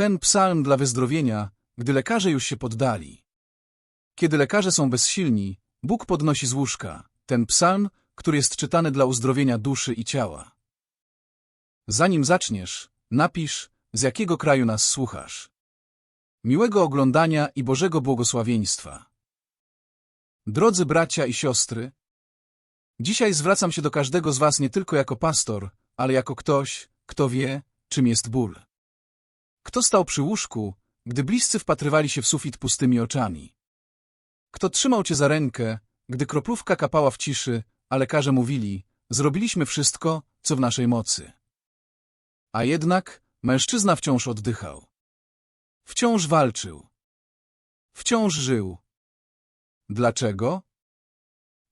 Ten psalm dla wyzdrowienia, gdy lekarze już się poddali. Kiedy lekarze są bezsilni, Bóg podnosi z łóżka ten psalm, który jest czytany dla uzdrowienia duszy i ciała. Zanim zaczniesz, napisz, z jakiego kraju nas słuchasz. Miłego oglądania i Bożego błogosławieństwa. Drodzy bracia i siostry, dzisiaj zwracam się do każdego z was nie tylko jako pastor, ale jako ktoś, kto wie, czym jest ból. Kto stał przy łóżku, gdy bliscy wpatrywali się w sufit pustymi oczami? Kto trzymał cię za rękę, gdy kroplówka kapała w ciszy, a lekarze mówili, zrobiliśmy wszystko, co w naszej mocy. A jednak mężczyzna wciąż oddychał. Wciąż walczył. Wciąż żył. Dlaczego?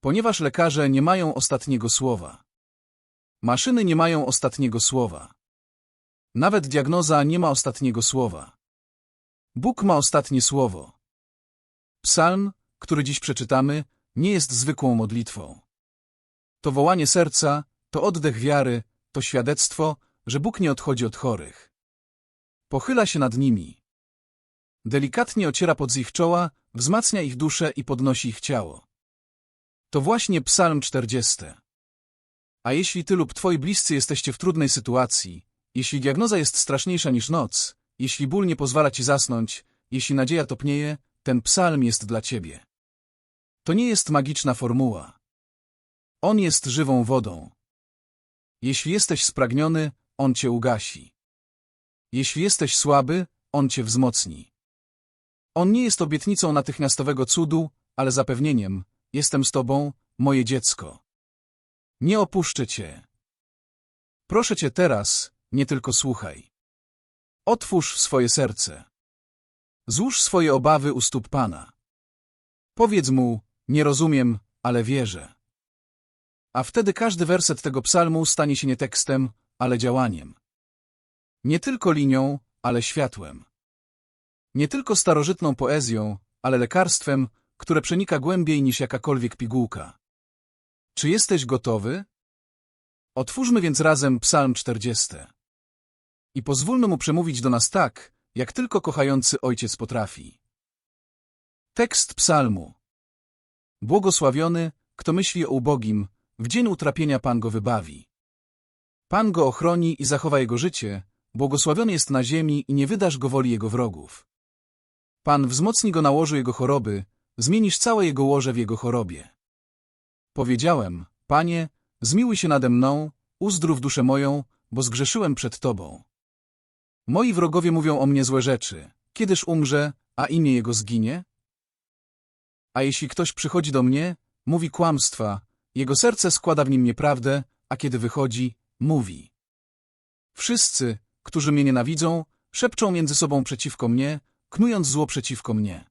Ponieważ lekarze nie mają ostatniego słowa. Maszyny nie mają ostatniego słowa. Nawet diagnoza nie ma ostatniego słowa. Bóg ma ostatnie słowo. Psalm, który dziś przeczytamy, nie jest zwykłą modlitwą. To wołanie serca, to oddech wiary, to świadectwo, że Bóg nie odchodzi od chorych. Pochyla się nad nimi. Delikatnie ociera pod ich czoła, wzmacnia ich duszę i podnosi ich ciało. To właśnie Psalm 40. A jeśli ty lub twoi bliscy jesteście w trudnej sytuacji, jeśli diagnoza jest straszniejsza niż noc, jeśli ból nie pozwala ci zasnąć, jeśli nadzieja topnieje, ten psalm jest dla ciebie. To nie jest magiczna formuła. On jest żywą wodą. Jeśli jesteś spragniony, on cię ugasi. Jeśli jesteś słaby, on cię wzmocni. On nie jest obietnicą natychmiastowego cudu, ale zapewnieniem, jestem z tobą, moje dziecko. Nie opuszczę cię. Proszę cię teraz, nie tylko słuchaj. Otwórz swoje serce. Złóż swoje obawy u stóp Pana. Powiedz mu, nie rozumiem, ale wierzę. A wtedy każdy werset tego psalmu stanie się nie tekstem, ale działaniem. Nie tylko linią, ale światłem. Nie tylko starożytną poezją, ale lekarstwem, które przenika głębiej niż jakakolwiek pigułka. Czy jesteś gotowy? Otwórzmy więc razem psalm 40. I pozwólmy mu przemówić do nas tak, jak tylko kochający ojciec potrafi. Tekst psalmu. Błogosławiony, kto myśli o ubogim, w dzień utrapienia Pan go wybawi. Pan go ochroni i zachowa jego życie, błogosławiony jest na ziemi i nie wydasz go woli jego wrogów. Pan wzmocni go na łożu jego choroby, zmienisz całe jego łoże w jego chorobie. Powiedziałem, Panie, zmiłuj się nade mną, uzdrów duszę moją, bo zgrzeszyłem przed Tobą. Moi wrogowie mówią o mnie złe rzeczy. Kiedyż umrze, a imię jego zginie? A jeśli ktoś przychodzi do mnie, mówi kłamstwa, jego serce składa w nim nieprawdę, a kiedy wychodzi, mówi. Wszyscy, którzy mnie nienawidzą, szepczą między sobą przeciwko mnie, knując zło przeciwko mnie.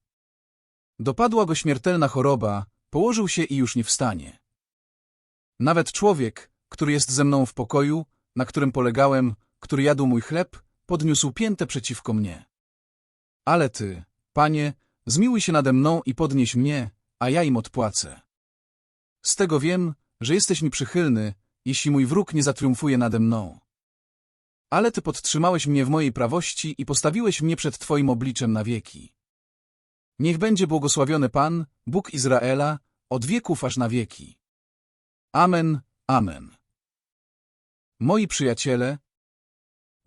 Dopadła go śmiertelna choroba, położył się i już nie wstanie. Nawet człowiek, który jest ze mną w pokoju, na którym polegałem, który jadł mój chleb, podniósł piętę przeciwko mnie. Ale ty, panie, zmiłuj się nade mną i podnieś mnie, a ja im odpłacę. Z tego wiem, że jesteś mi przychylny, jeśli mój wróg nie zatriumfuje nade mną. Ale ty podtrzymałeś mnie w mojej prawości i postawiłeś mnie przed twoim obliczem na wieki. Niech będzie błogosławiony Pan, Bóg Izraela, od wieków aż na wieki. Amen, amen. Moi przyjaciele,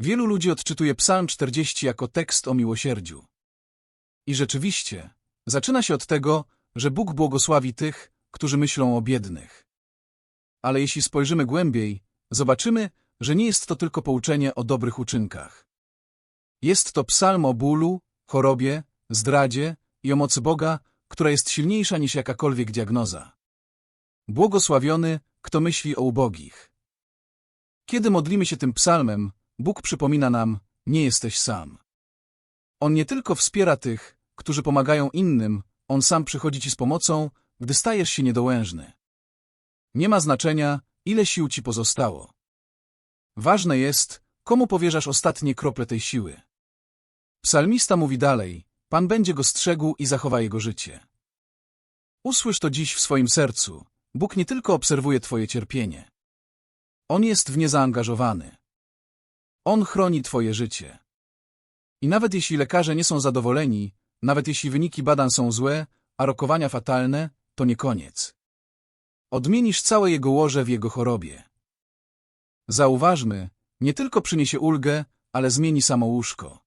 wielu ludzi odczytuje Psalm 40 jako tekst o miłosierdziu. I rzeczywiście, zaczyna się od tego, że Bóg błogosławi tych, którzy myślą o biednych. Ale jeśli spojrzymy głębiej, zobaczymy, że nie jest to tylko pouczenie o dobrych uczynkach. Jest to psalm o bólu, chorobie, zdradzie i o mocy Boga, która jest silniejsza niż jakakolwiek diagnoza. Błogosławiony, kto myśli o ubogich. Kiedy modlimy się tym psalmem, Bóg przypomina nam, nie jesteś sam. On nie tylko wspiera tych, którzy pomagają innym, On sam przychodzi ci z pomocą, gdy stajesz się niedołężny. Nie ma znaczenia, ile sił ci pozostało. Ważne jest, komu powierzasz ostatnie krople tej siły. Psalmista mówi dalej, Pan będzie go strzegł i zachowa jego życie. Usłysz to dziś w swoim sercu. Bóg nie tylko obserwuje twoje cierpienie. On jest w nie zaangażowany. On chroni twoje życie. I nawet jeśli lekarze nie są zadowoleni, nawet jeśli wyniki badań są złe, a rokowania fatalne, to nie koniec. Odmienisz całe jego łoże w jego chorobie. Zauważmy, nie tylko przyniesie ulgę, ale zmieni samo łóżko.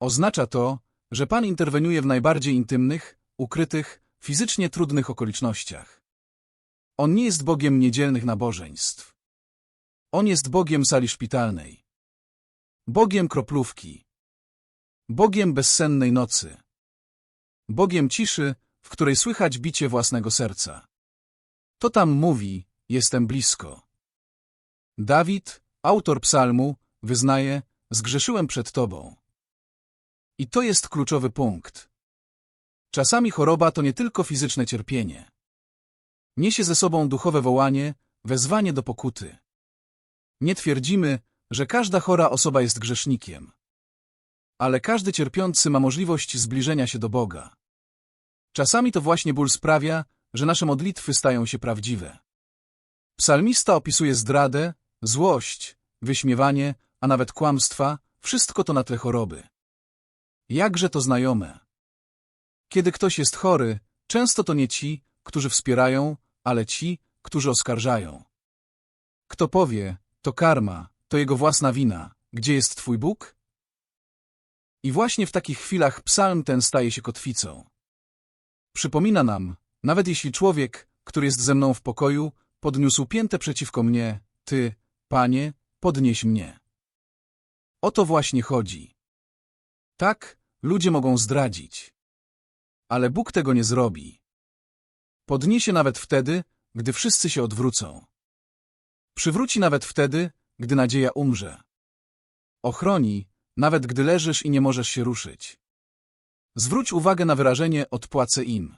Oznacza to, że Pan interweniuje w najbardziej intymnych, ukrytych, fizycznie trudnych okolicznościach. On nie jest Bogiem niedzielnych nabożeństw. On jest Bogiem sali szpitalnej. Bogiem kroplówki. Bogiem bezsennej nocy. Bogiem ciszy, w której słychać bicie własnego serca. To tam mówi, jestem blisko. Dawid, autor psalmu, wyznaje, zgrzeszyłem przed Tobą. I to jest kluczowy punkt. Czasami choroba to nie tylko fizyczne cierpienie. Niesie ze sobą duchowe wołanie, wezwanie do pokuty. Nie twierdzimy, że każda chora osoba jest grzesznikiem. Ale każdy cierpiący ma możliwość zbliżenia się do Boga. Czasami to właśnie ból sprawia, że nasze modlitwy stają się prawdziwe. Psalmista opisuje zdradę, złość, wyśmiewanie, a nawet kłamstwa, wszystko to na tle choroby. Jakże to znajome. Kiedy ktoś jest chory, często to nie ci, którzy wspierają, ale ci, którzy oskarżają. Kto powie, to karma, to jego własna wina, gdzie jest twój Bóg? I właśnie w takich chwilach psalm ten staje się kotwicą. Przypomina nam, nawet jeśli człowiek, który jest ze mną w pokoju, podniósł piętę przeciwko mnie, ty, panie, podnieś mnie. O to właśnie chodzi. Tak, ludzie mogą zdradzić. Ale Bóg tego nie zrobi. Podniesie nawet wtedy, gdy wszyscy się odwrócą. Przywróci nawet wtedy, gdy nadzieja umrze. Ochroni, nawet gdy leżysz i nie możesz się ruszyć. Zwróć uwagę na wyrażenie odpłacę im.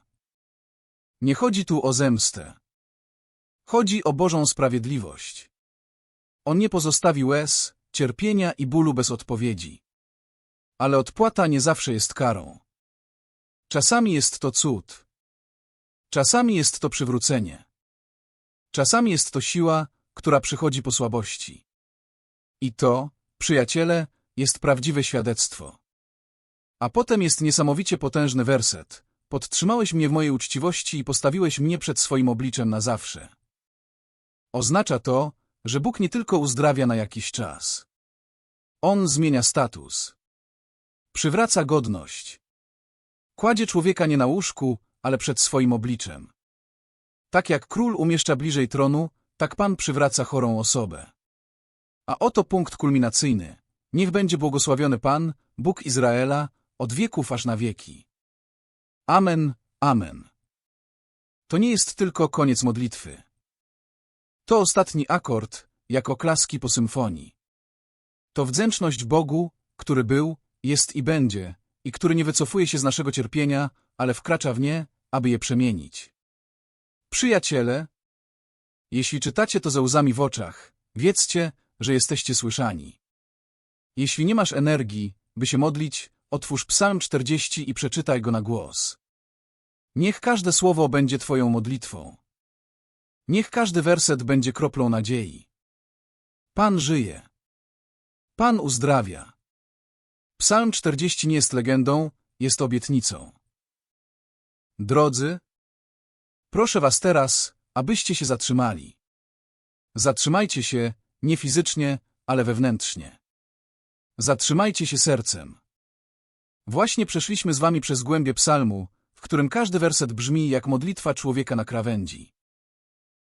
Nie chodzi tu o zemstę. Chodzi o Bożą sprawiedliwość. On nie pozostawi łez, cierpienia i bólu bez odpowiedzi. Ale odpłata nie zawsze jest karą. Czasami jest to cud. Czasami jest to przywrócenie. Czasami jest to siła, która przychodzi po słabości. I to, przyjaciele, jest prawdziwe świadectwo. A potem jest niesamowicie potężny werset. Podtrzymałeś mnie w mojej uczciwości i postawiłeś mnie przed swoim obliczem na zawsze. Oznacza to, że Bóg nie tylko uzdrawia na jakiś czas. On zmienia status. Przywraca godność. Kładzie człowieka nie na łóżku, ale przed swoim obliczem. Tak jak król umieszcza bliżej tronu, tak Pan przywraca chorą osobę. A oto punkt kulminacyjny. Niech będzie błogosławiony Pan, Bóg Izraela, od wieków aż na wieki. Amen, amen. To nie jest tylko koniec modlitwy. To ostatni akord, jak oklaski po symfonii. To wdzięczność Bogu, który był, jest i będzie, i który nie wycofuje się z naszego cierpienia, ale wkracza w nie, aby je przemienić. Przyjaciele, jeśli czytacie to ze łzami w oczach, wiedzcie, że jesteście słyszani. Jeśli nie masz energii, by się modlić, otwórz Psalm 40 i przeczytaj go na głos. Niech każde słowo będzie Twoją modlitwą. Niech każdy werset będzie kroplą nadziei. Pan żyje. Pan uzdrawia. Psalm 40 nie jest legendą, jest obietnicą. Drodzy, proszę Was teraz, abyście się zatrzymali. Zatrzymajcie się, nie fizycznie, ale wewnętrznie. Zatrzymajcie się sercem. Właśnie przeszliśmy z Wami przez głębie psalmu, w którym każdy werset brzmi jak modlitwa człowieka na krawędzi.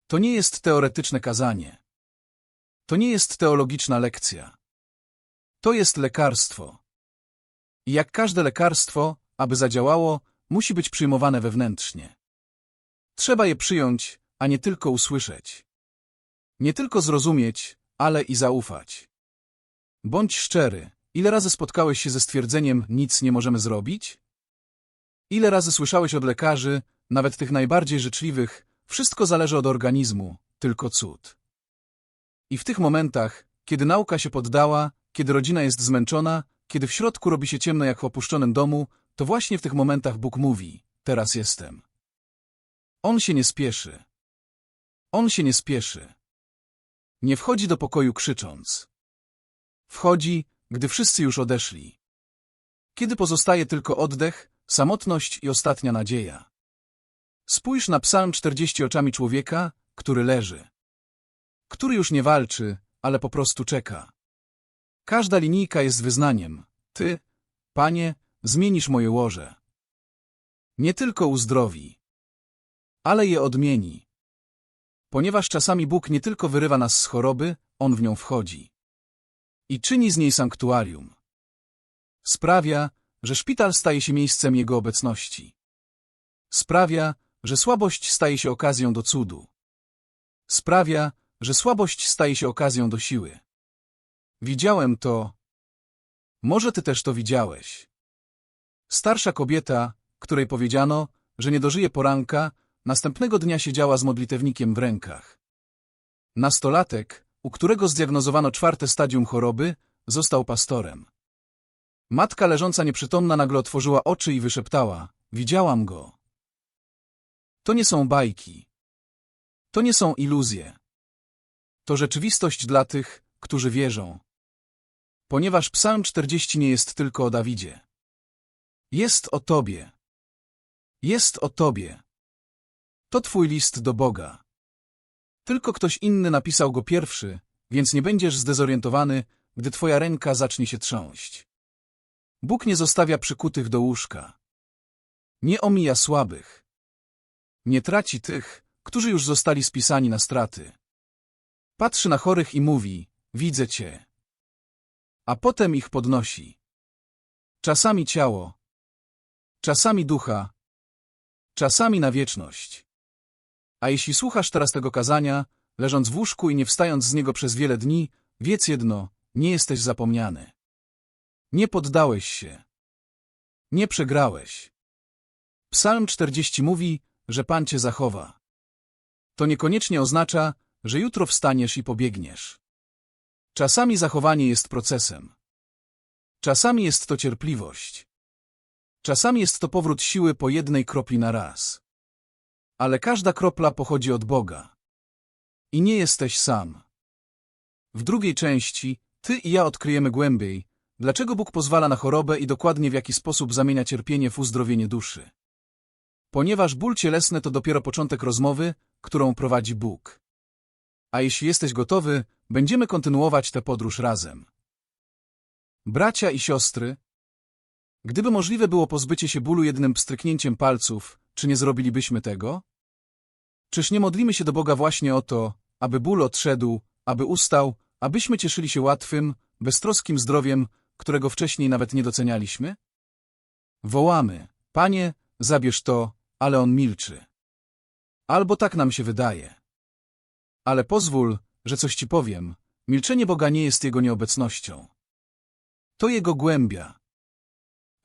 To nie jest teoretyczne kazanie. To nie jest teologiczna lekcja. To jest lekarstwo. I jak każde lekarstwo, aby zadziałało, musi być przyjmowane wewnętrznie. Trzeba je przyjąć, a nie tylko usłyszeć. Nie tylko zrozumieć, ale i zaufać. Bądź szczery. Ile razy spotkałeś się ze stwierdzeniem nic nie możemy zrobić? Ile razy słyszałeś od lekarzy, nawet tych najbardziej życzliwych, wszystko zależy od organizmu, tylko cud. I w tych momentach, kiedy nauka się poddała, kiedy rodzina jest zmęczona, kiedy w środku robi się ciemno jak w opuszczonym domu, to właśnie w tych momentach Bóg mówi, teraz jestem. On się nie spieszy. On się nie spieszy. Nie wchodzi do pokoju krzycząc. Wchodzi, gdy wszyscy już odeszli. Kiedy pozostaje tylko oddech, samotność i ostatnia nadzieja. Spójrz na psalm 40 oczami człowieka, który leży. Który już nie walczy, ale po prostu czeka. Każda linijka jest wyznaniem. Ty, Panie, zmienisz moje łoże. Nie tylko uzdrowi, ale je odmieni. Ponieważ czasami Bóg nie tylko wyrywa nas z choroby, On w nią wchodzi. I czyni z niej sanktuarium. Sprawia, że szpital staje się miejscem Jego obecności. Sprawia, że słabość staje się okazją do cudu. Sprawia, że słabość staje się okazją do siły. Widziałem to. Może ty też to widziałeś. Starsza kobieta, której powiedziano, że nie dożyje poranka, następnego dnia siedziała z modlitewnikiem w rękach. Nastolatek, u którego zdiagnozowano czwarte stadium choroby, został pastorem. Matka leżąca nieprzytomna nagle otworzyła oczy i wyszeptała – widziałam go. To nie są bajki. To nie są iluzje. To rzeczywistość dla tych, którzy wierzą. Ponieważ Psalm 40 nie jest tylko o Dawidzie. Jest o Tobie. Jest o Tobie. To Twój list do Boga. Tylko ktoś inny napisał go pierwszy, więc nie będziesz zdezorientowany, gdy Twoja ręka zacznie się trząść. Bóg nie zostawia przykutych do łóżka. Nie omija słabych. Nie traci tych, którzy już zostali spisani na straty. Patrzy na chorych i mówi, widzę Cię. A potem ich podnosi. Czasami ciało, czasami ducha, czasami na wieczność. A jeśli słuchasz teraz tego kazania, leżąc w łóżku i nie wstając z niego przez wiele dni, wiedz jedno, nie jesteś zapomniany. Nie poddałeś się. Nie przegrałeś. Psalm 40 mówi, że Pan cię zachowa. To niekoniecznie oznacza, że jutro wstaniesz i pobiegniesz. Czasami zachowanie jest procesem. Czasami jest to cierpliwość. Czasami jest to powrót siły po jednej kropli na raz. Ale każda kropla pochodzi od Boga. I nie jesteś sam. W drugiej części ty i ja odkryjemy głębiej, dlaczego Bóg pozwala na chorobę i dokładnie w jaki sposób zamienia cierpienie w uzdrowienie duszy. Ponieważ ból cielesny to dopiero początek rozmowy, którą prowadzi Bóg. A jeśli jesteś gotowy, będziemy kontynuować tę podróż razem. Bracia i siostry, gdyby możliwe było pozbycie się bólu jednym pstryknięciem palców, czy nie zrobilibyśmy tego? Czyż nie modlimy się do Boga właśnie o to, aby ból odszedł, aby ustał, abyśmy cieszyli się łatwym, beztroskim zdrowiem, którego wcześniej nawet nie docenialiśmy? Wołamy, Panie, zabierz to, ale on milczy. Albo tak nam się wydaje. Ale pozwól, że coś ci powiem, milczenie Boga nie jest Jego nieobecnością. To Jego głębia.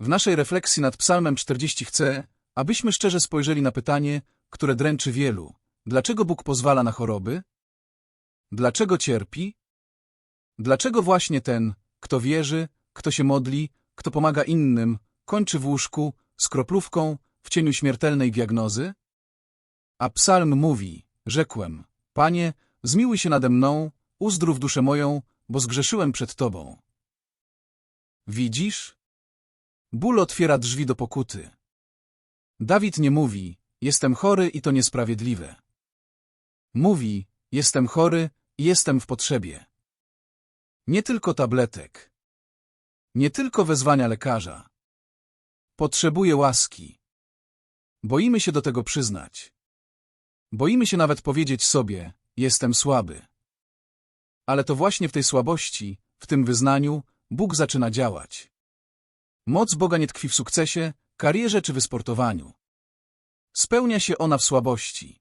W naszej refleksji nad Psalmem 40 chcę, abyśmy szczerze spojrzeli na pytanie, które dręczy wielu. Dlaczego Bóg pozwala na choroby? Dlaczego cierpi? Dlaczego właśnie ten, kto wierzy, kto się modli, kto pomaga innym, kończy w łóżku, z kroplówką, w cieniu śmiertelnej diagnozy? A psalm mówi, rzekłem, Panie, zmiłuj się nade mną, uzdrów duszę moją, bo zgrzeszyłem przed Tobą. Widzisz? Ból otwiera drzwi do pokuty. Dawid nie mówi, jestem chory i to niesprawiedliwe. Mówi, jestem chory i jestem w potrzebie. Nie tylko tabletek. Nie tylko wezwania lekarza. Potrzebuję łaski. Boimy się do tego przyznać. Boimy się nawet powiedzieć sobie, jestem słaby. Ale to właśnie w tej słabości, w tym wyznaniu, Bóg zaczyna działać. Moc Boga nie tkwi w sukcesie, karierze czy wysportowaniu. Spełnia się ona w słabości.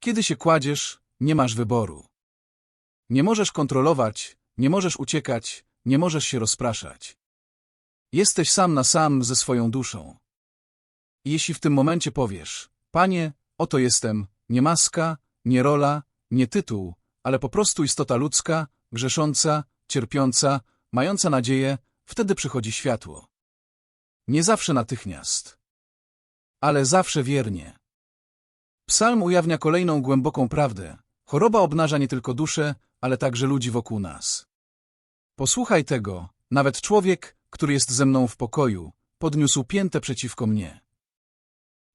Kiedy się kładziesz, nie masz wyboru. Nie możesz kontrolować, nie możesz uciekać, nie możesz się rozpraszać. Jesteś sam na sam ze swoją duszą. Jeśli w tym momencie powiesz, Panie, oto jestem, nie maska, nie rola, nie tytuł, ale po prostu istota ludzka, grzesząca, cierpiąca, mająca nadzieję, wtedy przychodzi światło. Nie zawsze natychmiast, ale zawsze wiernie. Psalm ujawnia kolejną głęboką prawdę. Choroba obnaża nie tylko duszę, ale także ludzi wokół nas. Posłuchaj tego, nawet człowiek, który jest ze mną w pokoju, podniósł piętę przeciwko mnie.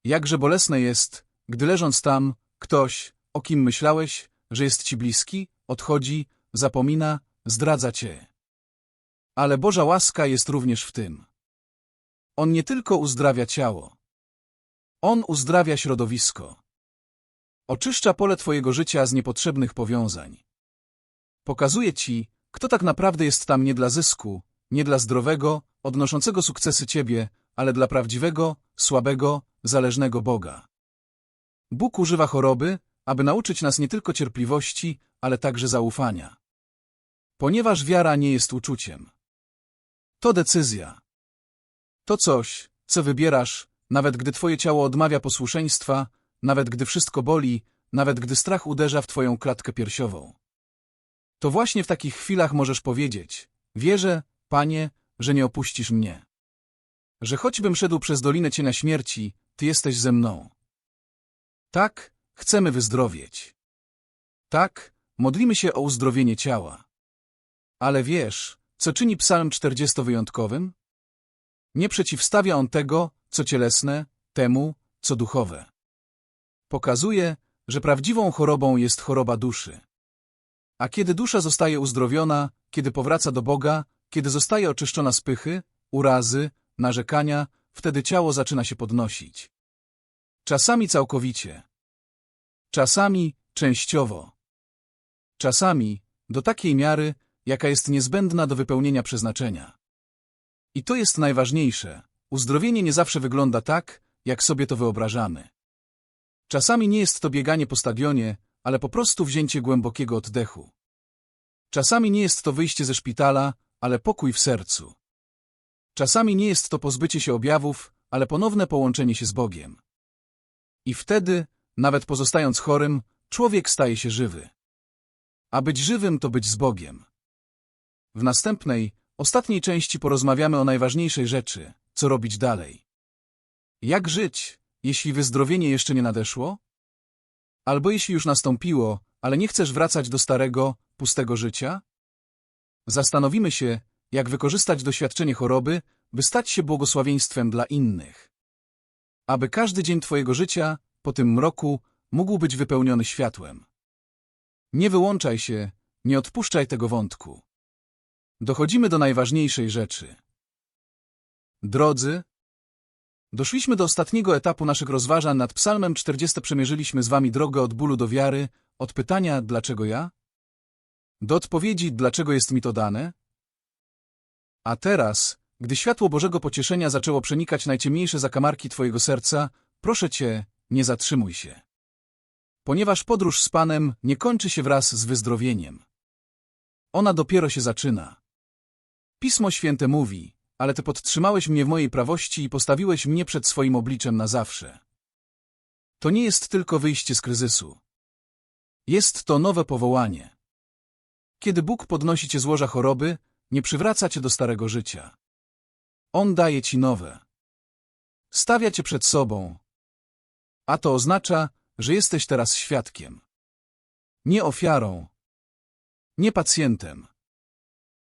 Jakże bolesne jest, gdy leżąc tam, ktoś, o kim myślałeś, że jest ci bliski, odchodzi, zapomina, zdradza cię. Ale Boża łaska jest również w tym. On nie tylko uzdrawia ciało. On uzdrawia środowisko. Oczyszcza pole twojego życia z niepotrzebnych powiązań. Pokazuje ci, kto tak naprawdę jest tam nie dla zysku, nie dla zdrowego, odnoszącego sukcesy ciebie, ale dla prawdziwego, słabego, zależnego Boga. Bóg używa choroby, aby nauczyć nas nie tylko cierpliwości, ale także zaufania. Ponieważ wiara nie jest uczuciem. To decyzja. To coś, co wybierasz, nawet gdy twoje ciało odmawia posłuszeństwa, nawet gdy wszystko boli, nawet gdy strach uderza w twoją klatkę piersiową. To właśnie w takich chwilach możesz powiedzieć, wierzę, Panie, że nie opuścisz mnie. Że choćbym szedł przez dolinę cienia śmierci, Ty jesteś ze mną. Tak, chcemy wyzdrowieć. Tak, modlimy się o uzdrowienie ciała. Ale wiesz, co czyni psalm 40 wyjątkowym? Nie przeciwstawia on tego, co cielesne, temu, co duchowe. Pokazuje, że prawdziwą chorobą jest choroba duszy. A kiedy dusza zostaje uzdrowiona, kiedy powraca do Boga, kiedy zostaje oczyszczona z pychy, urazy, narzekania, wtedy ciało zaczyna się podnosić. Czasami całkowicie. Czasami częściowo. Czasami do takiej miary, jaka jest niezbędna do wypełnienia przeznaczenia. I to jest najważniejsze. Uzdrowienie nie zawsze wygląda tak, jak sobie to wyobrażamy. Czasami nie jest to bieganie po stadionie, ale po prostu wzięcie głębokiego oddechu. Czasami nie jest to wyjście ze szpitala, ale pokój w sercu. Czasami nie jest to pozbycie się objawów, ale ponowne połączenie się z Bogiem. I wtedy, nawet pozostając chorym, człowiek staje się żywy. A być żywym to być z Bogiem. W następnej, ostatniej części porozmawiamy o najważniejszej rzeczy, co robić dalej. Jak żyć, jeśli wyzdrowienie jeszcze nie nadeszło? Albo jeśli już nastąpiło, ale nie chcesz wracać do starego, pustego życia? Zastanowimy się, jak wykorzystać doświadczenie choroby, by stać się błogosławieństwem dla innych. Aby każdy dzień Twojego życia, po tym mroku, mógł być wypełniony światłem. Nie wyłączaj się, nie odpuszczaj tego wątku. Dochodzimy do najważniejszej rzeczy. Drodzy, doszliśmy do ostatniego etapu naszych rozważań nad psalmem 40. Przemierzyliśmy z Wami drogę od bólu do wiary, od pytania dlaczego ja? Do odpowiedzi dlaczego jest mi to dane? A teraz, gdy światło Bożego pocieszenia zaczęło przenikać najciemniejsze zakamarki Twojego serca, proszę Cię, nie zatrzymuj się. Ponieważ podróż z Panem nie kończy się wraz z wyzdrowieniem. Ona dopiero się zaczyna. Pismo Święte mówi, ale Ty podtrzymałeś mnie w mojej prawości i postawiłeś mnie przed swoim obliczem na zawsze. To nie jest tylko wyjście z kryzysu. Jest to nowe powołanie. Kiedy Bóg podnosi cię z łoża choroby, nie przywraca cię do starego życia. On daje ci nowe. Stawia cię przed sobą. A to oznacza, że jesteś teraz świadkiem. Nie ofiarą. Nie pacjentem.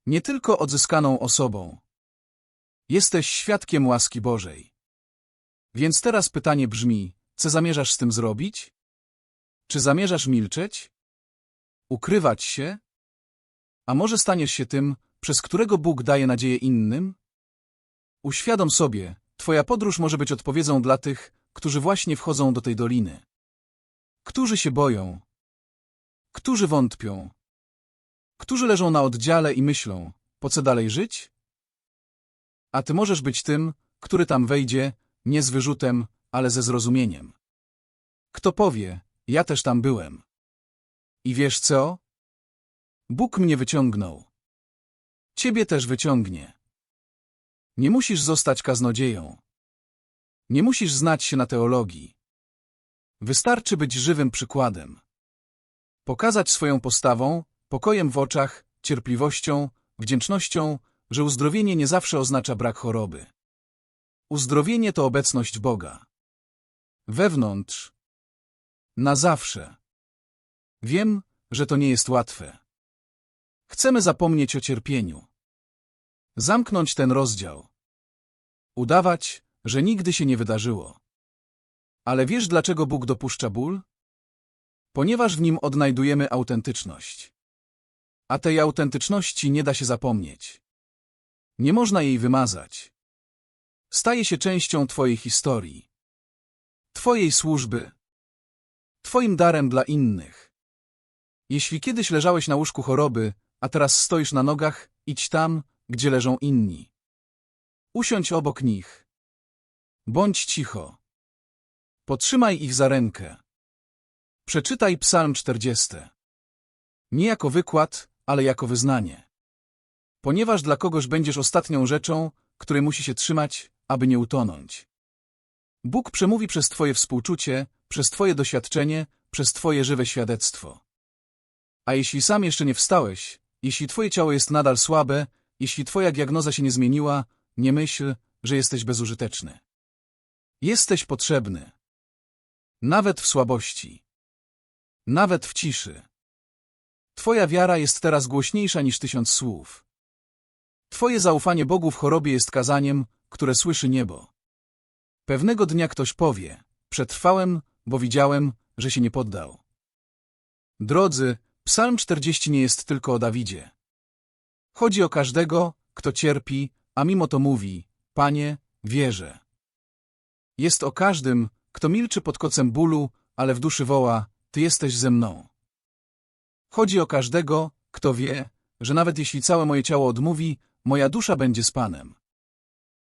Nie tylko odzyskaną osobą. Jesteś świadkiem łaski Bożej. Więc teraz pytanie brzmi, co zamierzasz z tym zrobić? Czy zamierzasz milczeć? Ukrywać się? A może staniesz się tym, przez którego Bóg daje nadzieję innym? Uświadom sobie, Twoja podróż może być odpowiedzią dla tych, którzy właśnie wchodzą do tej doliny. Którzy się boją? Którzy wątpią? Którzy leżą na oddziale i myślą, po co dalej żyć? A Ty możesz być tym, który tam wejdzie, nie z wyrzutem, ale ze zrozumieniem. Kto powie, ja też tam byłem. I wiesz co? Bóg mnie wyciągnął. Ciebie też wyciągnie. Nie musisz zostać kaznodzieją. Nie musisz znać się na teologii. Wystarczy być żywym przykładem. Pokazać swoją postawą, pokojem w oczach, cierpliwością, wdzięcznością, że uzdrowienie nie zawsze oznacza brak choroby. Uzdrowienie to obecność Boga. Wewnątrz. Na zawsze. Wiem, że to nie jest łatwe. Chcemy zapomnieć o cierpieniu. Zamknąć ten rozdział. Udawać, że nigdy się nie wydarzyło. Ale wiesz, dlaczego Bóg dopuszcza ból? Ponieważ w nim odnajdujemy autentyczność. A tej autentyczności nie da się zapomnieć. Nie można jej wymazać. Staje się częścią Twojej historii. Twojej służby. Twoim darem dla innych. Jeśli kiedyś leżałeś na łóżku choroby, a teraz stoisz na nogach, idź tam, gdzie leżą inni. Usiądź obok nich. Bądź cicho. Potrzymaj ich za rękę. Przeczytaj Psalm 40. Nie jako wykład, ale jako wyznanie. Ponieważ dla kogoś będziesz ostatnią rzeczą, której musi się trzymać, aby nie utonąć. Bóg przemówi przez Twoje współczucie, przez Twoje doświadczenie, przez Twoje żywe świadectwo. A jeśli sam jeszcze nie wstałeś, jeśli Twoje ciało jest nadal słabe, jeśli Twoja diagnoza się nie zmieniła, nie myśl, że jesteś bezużyteczny. Jesteś potrzebny. Nawet w słabości. Nawet w ciszy. Twoja wiara jest teraz głośniejsza niż tysiąc słów. Twoje zaufanie Bogu w chorobie jest kazaniem, które słyszy niebo. Pewnego dnia ktoś powie, przetrwałem, bo widziałem, że się nie poddał. Drodzy, Psalm 40 nie jest tylko o Dawidzie. Chodzi o każdego, kto cierpi, a mimo to mówi, Panie, wierzę. Jest o każdym, kto milczy pod kocem bólu, ale w duszy woła, Ty jesteś ze mną. Chodzi o każdego, kto wie, że nawet jeśli całe moje ciało odmówi, moja dusza będzie z Panem.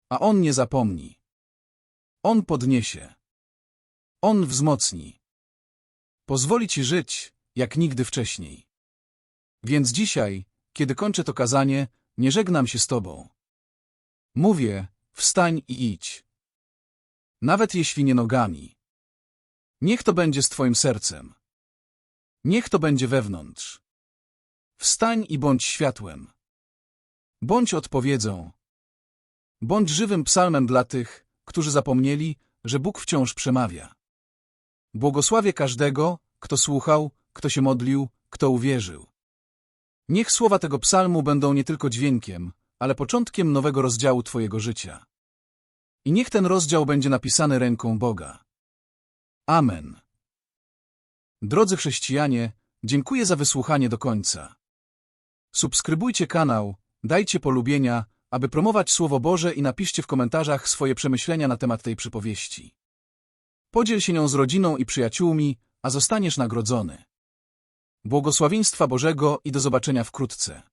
A On nie zapomni. On podniesie. On wzmocni. Pozwoli Ci żyć, jak nigdy wcześniej. Więc dzisiaj, kiedy kończę to kazanie, nie żegnam się z Tobą. Mówię, wstań i idź. Nawet jeśli nie nogami. Niech to będzie z Twoim sercem. Niech to będzie wewnątrz. Wstań i bądź światłem. Bądź odpowiedzią. Bądź żywym psalmem dla tych, którzy zapomnieli, że Bóg wciąż przemawia. Błogosławię każdego, kto słuchał, kto się modlił, kto uwierzył. Niech słowa tego psalmu będą nie tylko dźwiękiem, ale początkiem nowego rozdziału Twojego życia. I niech ten rozdział będzie napisany ręką Boga. Amen. Drodzy chrześcijanie, dziękuję za wysłuchanie do końca. Subskrybujcie kanał, dajcie polubienia, aby promować Słowo Boże i napiszcie w komentarzach swoje przemyślenia na temat tej przypowieści. Podziel się nią z rodziną i przyjaciółmi, a zostaniesz nagrodzony. Błogosławieństwa Bożego i do zobaczenia wkrótce.